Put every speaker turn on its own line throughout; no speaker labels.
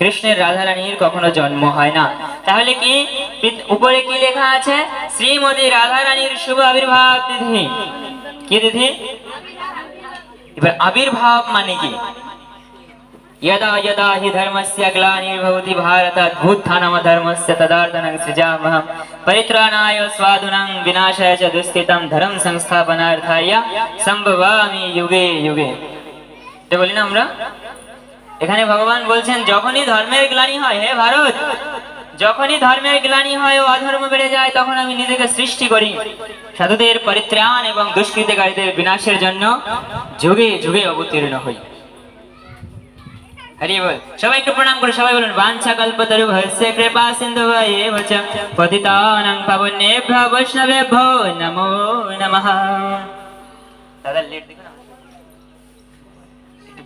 কৃষ্ণের রাধারানীর কখনো জন্ম হয় না তাহলে কি পৃথ- উপরে কি লেখা আছে শ্রীমতী রাধারানীর শুভ আবির্ভাব তিথি কি তিথি এবার আবির্ভাব মানে কি यदा यदा हि धर्मस्य ग्लानिर्भवति भारत अद्भुत्थानम धर्मस्य तदार्दनं सृजामः परित्राणाय स्वादुनं विनाशाय च दुष्कृतं धर्म संस्थापनार्थाय সম্ভবামি যুগে যুগে এটা বলি না আমরা এখানে ভগবান বলছেন, যখনই ধর্মের গ্লানি হয়, হে ভারত, যখনই ধর্মের গ্লানি হয় ও অধর্ম বেড়ে যায়, তখন আমি নিজেকে সৃষ্টি করি। সাধুদের পরিত্রাণ এবং দুষ্কৃতকারীদের বিনাশের জন্য যুগে যুগে অবতীর্ণ হই।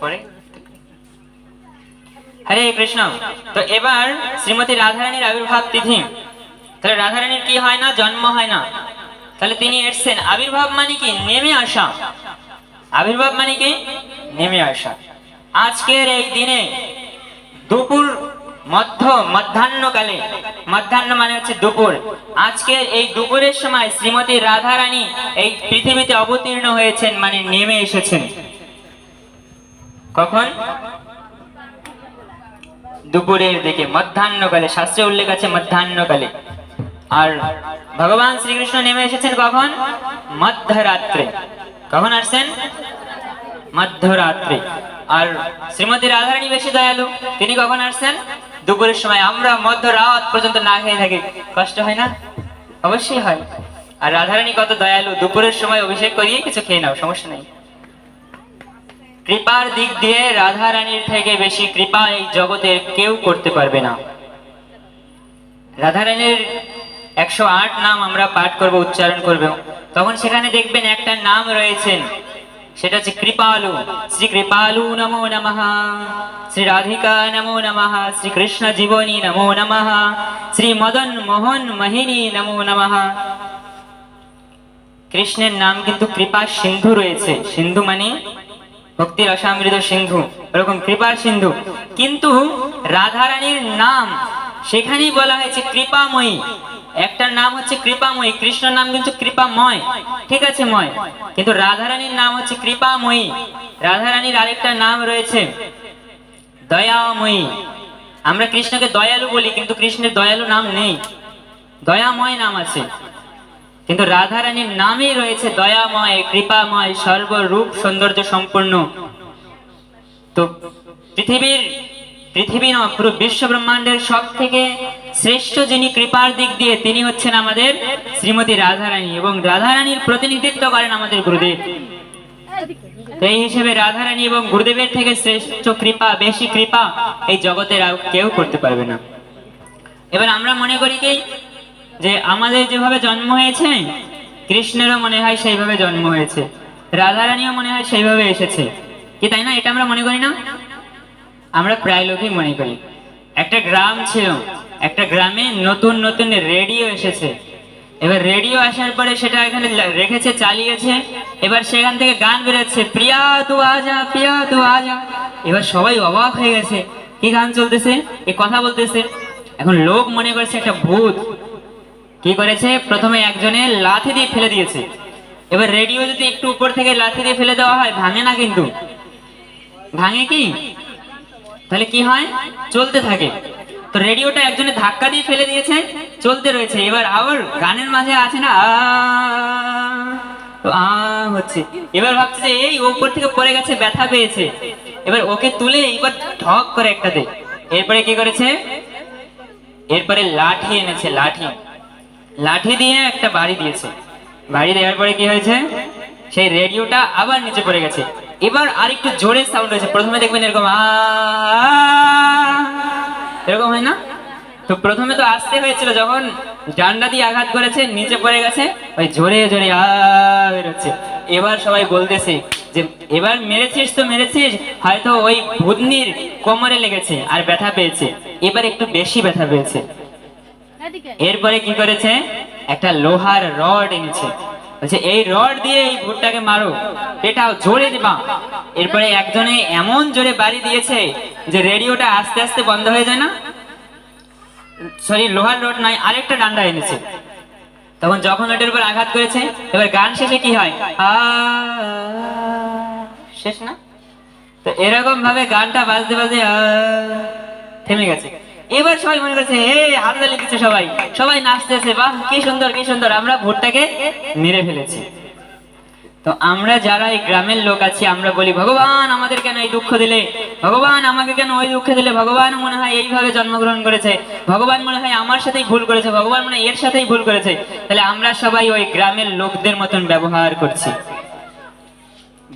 পরে। হরে কৃষ্ণ। তো এবার শ্রীমতী রাধারানীর আবির্ভাব তিথি। তাহলে রাধারানীর কি হয় না, জন্ম হয় না? তাহলে তিনি এসছেন। আবির্ভাব মানে কি? নেমে আসা। আবির্ভাব মানে কি? নেমে আসা। আজকের এই দিনে দুপুর মধ্য মধ্যাহ্নকালে, মধ্যাহ্ন মানে হচ্ছে দুপুর। আজকের এই দুপুরের সময় শ্রীমতী রাধারানী এই পৃথিবীতে অবতীর্ণ হয়েছেন মানে নেমে এসেছেন। কখন? দুপুরের দিকে মধ্যাহ্নকালে, শাস্ত্রে উল্লেখ আছে মধ্যাহ্নকালে। আর ভগবান শ্রীকৃষ্ণ নেমে এসেছেন কখন? মধ্যরাত্রে। কখন আসছেন? মধ্যরাত্রে। আর শ্রীমতী রাধারানী বেশি দয়ালু। তিনি কখন আসছেন? দুপুরের সময়। আমরা মধ্যরাত পর্যন্ত না খেয়ে থাকি। কষ্ট হয় না? অবশ্যই হয়। আর রাধারানী কত দয়ালু। দুপুরের সময় অভিষেক করিয়ে কিছু খেয়ে নাও, সমস্যা নেই। কৃপার দিক দিয়ে রাধা রানীর থেকে বেশি কৃপা এই জগতের কেউ করতে পারবে না। রাধা রানীর একশো আট নাম আমরা পাঠ করব, উচ্চারণ করব। তখন সেখানে দেখবেন একটা নাম রয়েছেন সেটা হচ্ছে কৃপালু। শ্রী কৃপালু নমো নমঃ। শ্রী রাধিকা নমো নমঃ। শ্রী কৃষ্ণ জীবনী নমো নমঃ। শ্রী মদন মোহন মোহিনী নমো নমঃ। কৃষ্ণের নাম কিন্তু কৃপা সিন্ধু রয়েছে। সিন্ধু মানে ভক্তির অসামৃত সিন্ধু, এরকম কৃপার সিন্ধু। কিন্তু রাধারানীর নাম, সেখানেই বলা হয়েছে কৃপাময়ী। একটা নাম হচ্ছে কৃপাময়ী কৃষ্ণ নাম কিন্তু কৃপাময়। ঠিক আছে, ময়? কিন্তু রাধারানীর নাম হচ্ছে কৃপাময়ী। রাধারানীর আরেকটা নাম রয়েছে দয়াময়ী। আমরা কৃষ্ণকে দয়ালু বলি, কিন্তু কৃষ্ণের দয়ালু নাম নেই। দয়াময় নাম আছে। কিন্তু রাধারানীর নামেই রয়েছে দয়াময়, কৃপাময়, সর্বরূপ সৌন্দর্য সম্পূর্ণ। তো পৃথিবীর, পৃথিবী না পুরো বিশ্ব ব্রহ্মাণ্ডের সব থেকে শ্রেষ্ঠ যিনি কৃপার দিক দিয়ে, তিনি হচ্ছেন আমাদের শ্রীমতী রাধারানী এবং রাধারানীর প্রতিনিধিত্ব করেন আমাদের গুরুদেব। এই হিসেবে রাধারানী এবং গুরুদেবের থেকে শ্রেষ্ঠ কৃপা, বেশি কৃপা এই জগতের আর কেউ করতে পারবে না। এবার আমরা মনে করি কি যে আমাদের যেভাবে জন্ম হয়েছে, কৃষ্ণেরও মনে হয় সেইভাবে জন্ম হয়েছে, রাধারানীও মনে হয় সেইভাবে এসেছে। কি তাই না? এটা আমরা মনে করি না? আমরা প্রায় লোকই মনে করি। একটা গ্রাম ছিল, একটা গ্রামে নতুন নতুন রেডিও এসেছে। এবার রেডিও আসার পরে সেটা এখানে রেখেছে, চালিয়েছে। এবার সেখান থেকে গান বেরোচ্ছে, প্রিয়া তু আজা, প্রিয়া তু আজা। এবার সবাই অবাক হয়ে গেছে, কি গান চলতেছে? এ কথা বলতেছে। এখন লোক মনে করছে একটা ভূত। কি করেছে? প্রথমে একজনে লাথি দিয়ে ফেলে দিয়েছে। এবার রেডিও যদি একটু উপর থেকে লাথি দিয়ে ফেলে দেওয়া হয়, ভাঙে না কিন্তু। ভাঙে কি? তাহলে কি হয়? চলতে থাকে। তো রেডিওটা একজনে ধাক্কা দিয়ে ফেলে দিয়েছে, চলতে রয়েছে। এবার আবার গানের মাঝে আছে না তো হচ্ছে। এবার ভাবছে যে এই উপর থেকে পড়ে গেছে, ব্যথা পেয়েছে। এবার ওকে তুলে এবার ঠক করে একটা দে এরপরে কি করেছে? এরপরে লাঠি এনেছে, লাঠি। লাঠি দিয়ে একটা বাড়ি দিয়েছে। বাড়ি দেওয়ার পরে কি হয়েছে? সেই রেডিওটা আবার নিচে পড়ে গেছে। এবার আরেকটু জোরে সাউন্ড হয়েছে। প্রথমে দেখবেন এরকম এরকম হয় না? তো প্রথমে তো আসতে হয়েছিল যখন ডান্ডা দিয়ে আঘাত করেছে, নিচে পড়ে গেছে, ওই জোরে জোরে আ, বেরোচ্ছে। এবার সবাই বলতেছে যে, এবার মেরেছিস তো মেরেছিস, হয়তো ওই ভূতনির কোমরে লেগেছে আর ব্যথা পেয়েছে। এবার একটু বেশি ব্যথা পেয়েছে। এরপরে কি করেছে? একটা লোহার রড এনেছে। এই রড দিয়ে এই ভুট্টাকে মারো। এটাও জোরে দিবা। এরপরে একজনে এমন জোরে বাড়ি দিয়েছে যে রেডিওটা আস্তে আস্তে বন্ধ হয়ে যায় না। সরি লোহার রড নয় আরেকটা ডান্ডা এনেছে। তখন যখন ওটার উপর আঘাত করেছে এবার গান শেষে কি হয়? শেষ না? তো এরকম ভাবে গানটা বাজতে আ, থেমে গেছে। এবার সবাই মনে করছে হে হাততালি দিচ্ছে সবাই। সবাই নাচতেছে, বাহ, কি সুন্দর কি সুন্দর। আমরা ভোটটাকে মেরে ফেলেছি। তো আমরা যারা এই গ্রামের লোক আছি, আমরা বলি, ভগবান আমাদের কেন এই দুঃখ দিলে? ভগবান আমাকে কেন ওই দুঃখ দিলে? ভগবান মনে হয় এইভাবে জন্মগ্রহণ করেছে। ভগবান মনে হয় আমার সাথেই ভুল করেছে। ভগবান মনে হয় এর সাথেই ভুল করেছে। তাহলে আমরা সবাই ওই গ্রামের লোকদের মতন ব্যবহার করছি।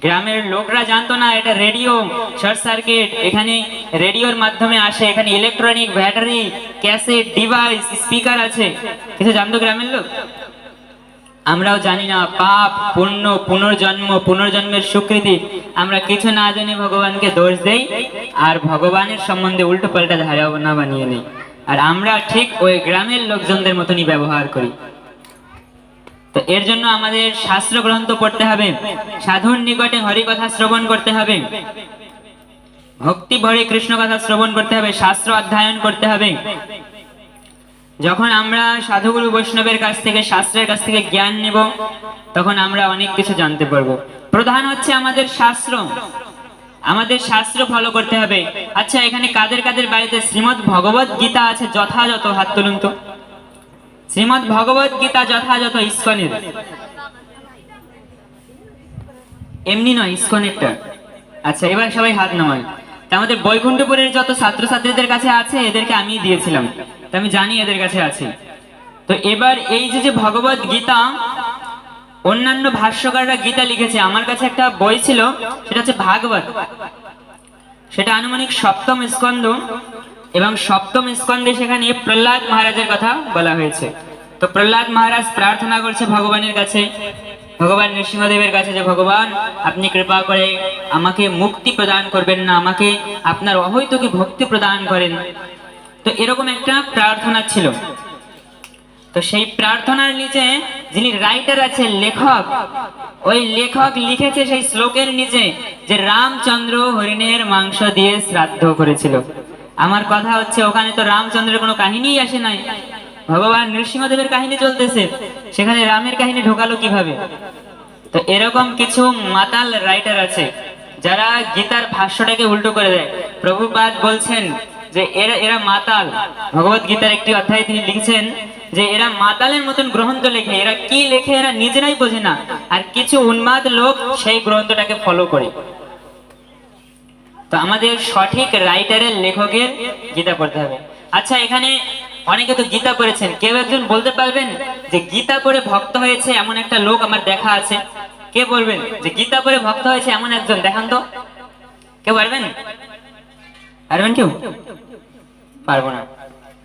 গ্রামের লোকরা জানতো না, এটা রেডিও, শর্ট সার্কিট। এখানে রেডিওর মাধ্যমে আসে, এখানে electronic battery, cassette, device, speaker আছে। কিছু জানতো গ্রামের লোক? আমরাও জানি না, পাপ, পুণ্য, পুনর্জন্ম, পুনর্জন্মের স্বীকৃতি আমরা কিছু না জানি ভগবানকে দোষ দেই, আর ভগবানের সম্বন্ধে উল্টো পাল্টা ধারণা বানিয়ে নেই। আর আমরা ঠিক ওই গ্রামের লোকজনদের মতনই ব্যবহার করি। তো এর জন্য আমাদের শাস্ত্র গ্রন্থ পড়তে হবে। সাধুর নিকটে হরি কথা শ্রবণ করতে হবে। ভক্তি ভরে কৃষ্ণ কথা শ্রবণ করতে হবে, শাস্ত্র অধ্যয়ন করতে হবে। যখন আমরা সাধুগুরু বৈষ্ণবের কাছ থেকে, শাস্ত্রের কাছ থেকে জ্ঞান নেব, তখন আমরা অনেক কিছু জানতে পারব। প্রধান হচ্ছে আমাদের শাস্ত্র। আমাদের শাস্ত্র ফলো করতে হবে। আচ্ছা এখানে কাদের কাদের বাড়িতে শ্রীমদ ভগবত গীতা আছে, যথাযথ হাত তুলুন তো। শ্রীমদ ভগবত গীতা যথাযথ ইস্কনের। এমনি নয়, ইস্কনেরটা। আচ্ছা এবার সবাই হাত নামান। তা আমাদের বৈকুণ্ঠপুরের যত ছাত্রছাত্রীদের কাছে আছে, এদেরকে আমি দিয়েছিলাম। আমি জানি এদের কাছে আছে। তো এবার এই যে যে ভগবত গীতা অন্যান্য ভাষ্যকাররা গীতা লিখেছে, আমার কাছে একটা বই ছিল, সেটা হচ্ছে ভাগবত। সেটা আনুমানিক সপ্তম স্কন্ধ, এবং সপ্তম স্কন্ধে সেখানে প্রহ্লাদ মহারাজের কথা বলা হয়েছে। তো প্রহ্লাদ মহারাজ প্রার্থনা করছে ভগবানের কাছে। ভগবান নৃসিংহদেবের কাছে যে, ভগবান, আপনি কৃপা করে আমাকে মুক্তি প্রদান করবেন না, আমাকে আপনার অহৈতুকী ভক্তি প্রদান করেন। তো এরকম একটা প্রার্থনা ছিল। তো সেই প্রার্থনার নিচে যিনি রাইটার আছে লেখক, ওই লেখক লিখেছে সেই শ্লোকের নিচে যে, রামচন্দ্র হরিণের মাংস দিয়ে শ্রাদ্ধ করেছিল। আমার কথা হচ্ছে, ওখানে তো রামচন্দ্রের কোনো কাহিনীই আসে নাই। ভগবান নৃসিংহদেবের কাহিনী চলতেছে। সেখানে রামের কাহিনী ঢোকালো কীভাবে? তো এরকম কিছু মাতাল রাইটার আছে, যারা গীতার ভাষ্যটাকে উল্টো করে দেয়। প্রভুপাদ বলছেন যে, এরা এরা মাতাল। ভগবত গীতার একটি অধ্যায়ে তিনি লিখছেন যে, এরা মাতালের মতন গ্রন্থ লেখে। এরা কি লেখে এরা নিজেরাই বোঝে না। আর কিছু উন্মাদ লোক সেই গ্রন্থটাকে ফলো করে। তো আমাদের সঠিক রাইটারের লেখকের গীতা পড়তে হবে। আচ্ছা এখানে অনেকে তো গীতা পড়েছেন। কেউ একজন বলতে পারবেন যে গীতা পড়ে ভক্ত হয়েছে এমন একটা লোক আমার দেখা আছে। কে বলবেন যে গীতা পড়ে ভক্ত হয়েছে এমন একজন? দেখান তো। কেউ পারবেন? পারবেন কেউ? পারব না।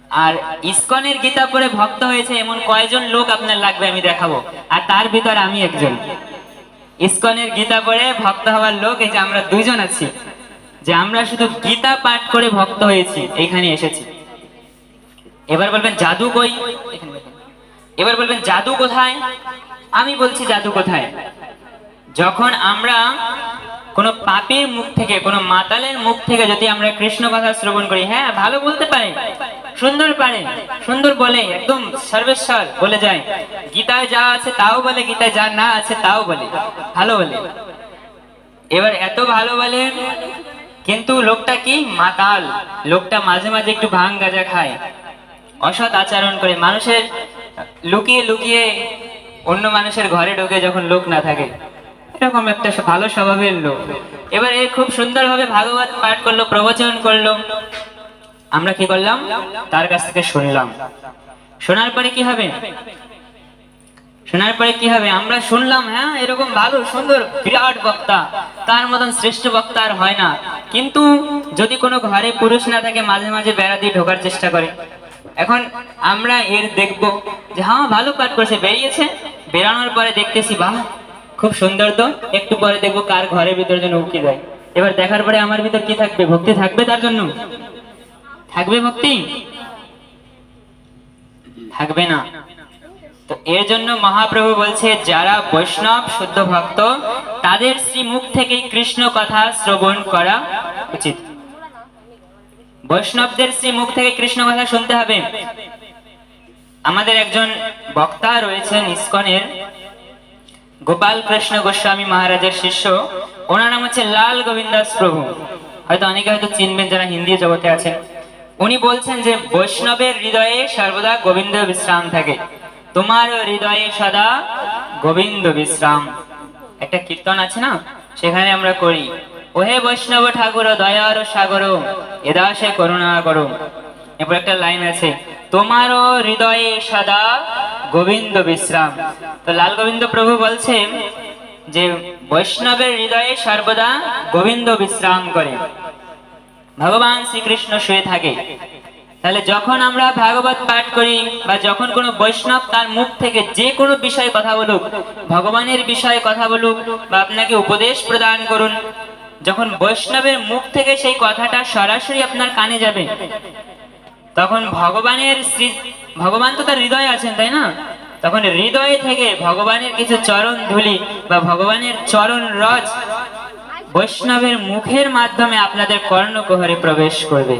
আর ইসকনের গীতা পড়ে ভক্ত হয়েছে এমন কয়জন লোক আপনার লাগবে আমি দেখাবো। আর তার ভিতর আমি একজন। ইসকনের গীতা পড়ে ভক্ত হওয়ার লোক, এই যে আমরা দুইজন আছি। যে আমরা শুধু গীতা পাঠ করে ভক্ত হয়েছি এখানে এসেছি। এবার বলবেন, জাদু কই? এবার বলবেন, জাদু কোথায়? আমি বলছি, জাদু কোথায়? যখন আমরা কোন পাপীর মুখ থেকে, কোন মাতালের মুখ থেকে যদি আমরা কৃষ্ণ কথা শ্রবণ করি হ্যাঁ ভালো বলতে পারে, সুন্দর পারে, সুন্দর বলে, একদম সর্বেশ্বর বলে যায়, গীতায় যা আছে তাও বলে, গীতায় যা না আছে তাও বলে, ভালো বলে। এবার এত ভালো বলে, কিন্তু লোকটা কি? মাতাল। লোকটা মাঝে মাঝে একটু ভাং গাঁজা খায়। অসৎ আচরণ করে মানুষের লুকিয়ে লুকিয়ে অন্য মানুষের ঘরে ঢোকে যখন লোক না থাকে। এরকম একটা ভালো স্বভাবের লোক। এবার এ খুব সুন্দরভাবে ভাগবত পাঠ করল, প্রবচন করল। আমরা কি করলাম? তার কাছ থেকে শুনলাম। শোনার পরে কি হবে? শোনার পরে কি হবে? আমরা শুনলাম হ্যাঁ এরকম ভালো, সুন্দর, বিরাট বক্তা। তার মতন শ্রেষ্ঠ বক্তা আর হয় না। কিন্তু যদি কোনো ঘরে পুরুষ না থাকে, মাঝে মাঝে বেড়া দিয়ে ঢোকার চেষ্টা করে। এখন আমরা এর দেখব যে হ্যাঁ ভালো পাঠ করেছে বেরিয়েছে। বেরানোর পরে দেখতেছি, বাহ, খুব সুন্দর তো। একটু পরে দেখব কার ঘরের ভিতর যেন উকি দেয়। এবার দেখার পরে আমার ভিতর কি থাকবে? ভক্তি থাকবে তার জন্য? থাকবে ভক্তি? থাকবে না। তো এর জন্য মহাপ্রভু বলছে, যারা বৈষ্ণব, শুদ্ধ ভক্ত, তাদের শ্রীমুখ থেকে কৃষ্ণ কথা শ্রবণ করা উচিত। বৈষ্ণবদের শ্রী মুখ থেকে কৃষ্ণ কথা শুনতে হবে। আমাদের একজন বক্তা রয়েছেন ইস্কনের গোপাল কৃষ্ণ গোস্বামী মহারাজের শিষ্য। ওনার নাম হচ্ছে লাল গোবিন্দাস প্রভু। হয়তো অনেকে হয়তো চিনবেন যারা হিন্দি জগতে আছেন। উনি বলছেন যে, বৈষ্ণবের হৃদয়ে সর্বদা গোবিন্দ বিশ্রাম থাকে। তোমার হৃদয়ে সদা গোবিন্দ বিশ্রাম। একটা কীর্তন আছে না? সেখানে আমরা করি। ওহে বৈষ্ণব ঠাকুর, দয়ার সাগর এদাসে করুণা করো। এরপর একটা লাইন আছে, তোমারও হৃদয়ে সদা গোবিন্দ বিশ্রাম। তো লাল গোবিন্দ প্রভু বলছেন যে, বৈষ্ণবের হৃদয়ে সর্বদা গোবিন্দ বিশ্রাম করে। ভগবান শ্রীকৃষ্ণ শুয়ে থাকে। তাহলে যখন আমরা ভাগবত পাঠ করি বা যখন কোনো বৈষ্ণব তার মুখ থেকে যে কোনো বিষয়ে কথা বলুক, ভগবানের বিষয়ে কথা বলুক বা আপনাকে উপদেশ প্রদান করুন যখন বৈষ্ণবের মুখ থেকে সেই কথাটা সরাসরি আপনার কানে যাবে, তখন ভগবানের ভগবান তো তার হৃদয়ে আছেন, তাই না? তখন হৃদয় থেকে ভগবানের কিছু চরণ ধুলি বা ভগবানের চরণ রজ বৈষ্ণবের মুখের মাধ্যমে আপনাদের কর্ণকুহরে প্রবেশ করবে,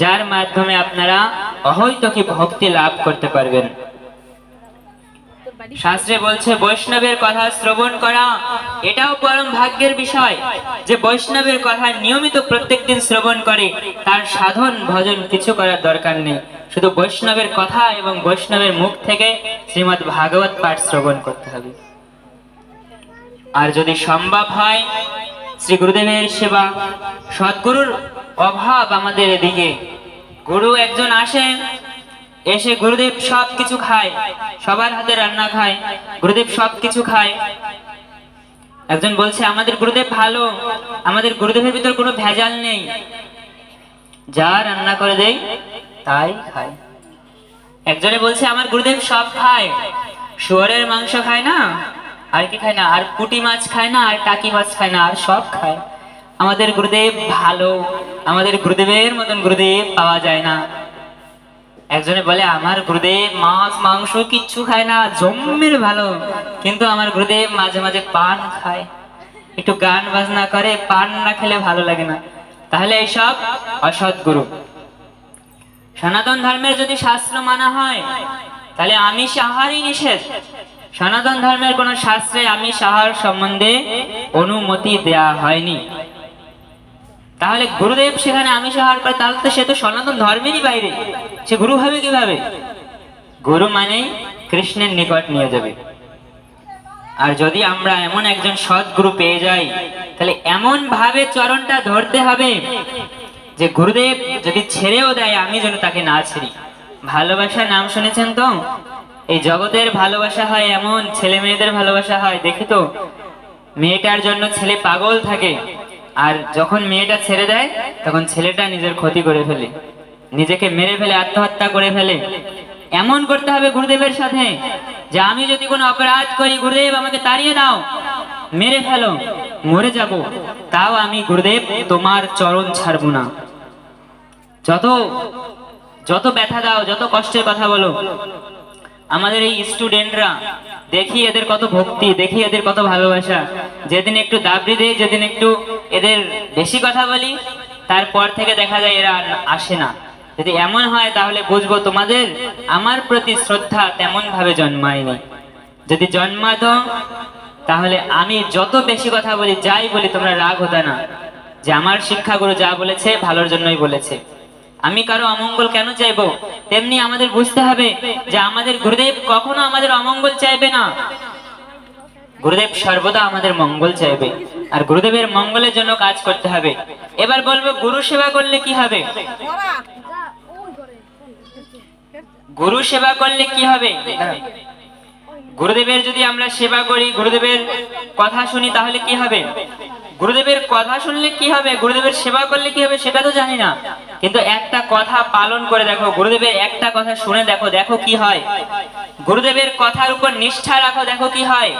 যার মাধ্যমে আপনারা অহৈতকি ভক্তি লাভ করতে পারবেন। শাস্ত্রে বলছে বৈষ্ণবের কথা শ্রবণ করা এটাও পরম ভাগ্যের বিষয় যে বৈষ্ণবের কথা নিয়মিত প্রত্যেকদিন শ্রবণ করে তার সাধন ভজন কিছু করার দরকার নেই। শুধু বৈষ্ণবের কথা এবং বৈষ্ণবের মুখ থেকে শ্রীমৎ ভাগবত পাঠ শ্রবণ করতে হবে। আর যদি সম্ভব হয় শ্রী গুরুদেবের সেবা সদ্গুরুর অভাব আমাদের এদিকে। গুরু একজন আসেন এসে গুরুদেব সব কিছু খায়, সবার হাতে রান্না খায়, গুরুদেব সব কিছু খায়। একজন বলছে, আমাদের গুরুদেব ভালো, আমাদের গুরুদেবের ভিতর কোনো ভেজাল নেই। যা রান্না করে দেয় তাই খায় একজনে বলছে, আমার গুরুদেব সব খায়, শুয়োরের মাংস খায় না, আর কি খায় না, আর পুঁটি মাছ খায় না, আর টাকি মাছ খায় না, আর সব খায়। আমাদের গুরুদেব ভালো, আমাদের গুরুদেবের মতন গুরুদেব পাওয়া যায় না। একজনে বলে, আমার গুরুদেব মাছ, মাংস কিচ্ছু খায় না জম্মের ভালো। কিন্তু আমার গুরুদেব মাঝে মাঝে পান খায়। একটু গান বাজনা করে, পান না খেলে ভালো লাগে না। তাহলে এইসব অসৎ গুরু সনাতন ধর্মের যদি শাস্ত্র মানা হয়, তাহলে আমিষ আহারই নিষেধ। সনাতন ধর্মের কোন শাস্ত্রে আমিষ আহার সম্বন্ধে অনুমতি দেয়া হয়নি। তাহলে গুরুদেব সেখানে আমিষ আহার করে, তাহলে তো সে তো সনাতন ধর্মেরই বাইরে। সে গুরু হবে কীভাবে? গুরু মানেই কৃষ্ণের নিকট নিয়ে যাবে। আর যদি আমরা এমন একজন সৎ গুরু পেয়ে যাই, তাহলে এমন ভাবে চরণটা ধরতে হবে যে গুরুদেব যদি ছেড়েও দেয়, আমি যেন তাকে না ছেড়ি। ভালোবাসা নাম শুনেছেন তো? এই জগতের ভালোবাসা হয় এমন, ছেলে মেয়েদের ভালোবাসা হয়। দেখি তো, মেয়েটার জন্য ছেলে পাগল থাকে। আর যখন মেয়েটা ছেড়ে দেয়, তখন ছেলেটা নিজের ক্ষতি করে ফেলে। নিজেকে মেরে ফেলে, আত্মহত্যা করে ফেলে। এমন করতে হবে গুরুদেবের সাথে, যে আমি যদি কোনো অপরাধ করি, গুরুদেব আমাকে তাড়িয়ে দাও, মেরে ফেলো, মরে যাব। তাও আমি, গুরুদেব, তোমার চরণ ছাড়বো না। যত যত ব্যথা দাও, যত কষ্টের কথা বলো আমাদের এই স্টুডেন্টরা, দেখি এদের কত ভক্তি, দেখি এদের কত ভালোবাসা। যেদিন একটু দাবড়ি দেয় যেদিন একটু এদের বেশি কথা বলি, তারপর থেকে দেখা যায় এরা আসে না। যদি এমন হয়, তাহলে বুঝব তোমাদের আমার প্রতি শ্রদ্ধা তেমন ভাবে জন্মায়নি। যদি জন্মাতো, তাহলে আমি যত বেশি কথা বলি, যাই বলি, তোমরা রাগ হতো না। যে আমার শিক্ষাগুরু যা বলেছে, ভালোর জন্যই বলেছে। আমি কারও অমঙ্গল কেন চাইব? তেমনি আমাদের বুঝতে হবে যে আমাদের গুরুদেব কখনো আমাদের অমঙ্গল চাইবে না। গুরুদেব সর্বদা আমাদের মঙ্গল চাইবে, আর গুরুদেবের মঙ্গলের জন্য কাজ করতে হবে। এবার বলব, গুরু সেবা করলে কি হবে? গুরু সেবা করলে কি হবে? গুরুদেবের যদি আমরা সেবা করি, গুরুদেবের কথা শুনি, তাহলে কি হবে? গুরুদেবের কথা শুনলে কি হবে? গুরুদেবের সেবা করলে কি হবে সেটা তো জানি না। কিন্তু একটা কথা পালন করে দেখো, গুরুদেবের একটা কথা শুনে দেখো দেখো কি হয়। গুরুদেবের কথার উপর নিষ্ঠা রাখো, দেখো কি হয়।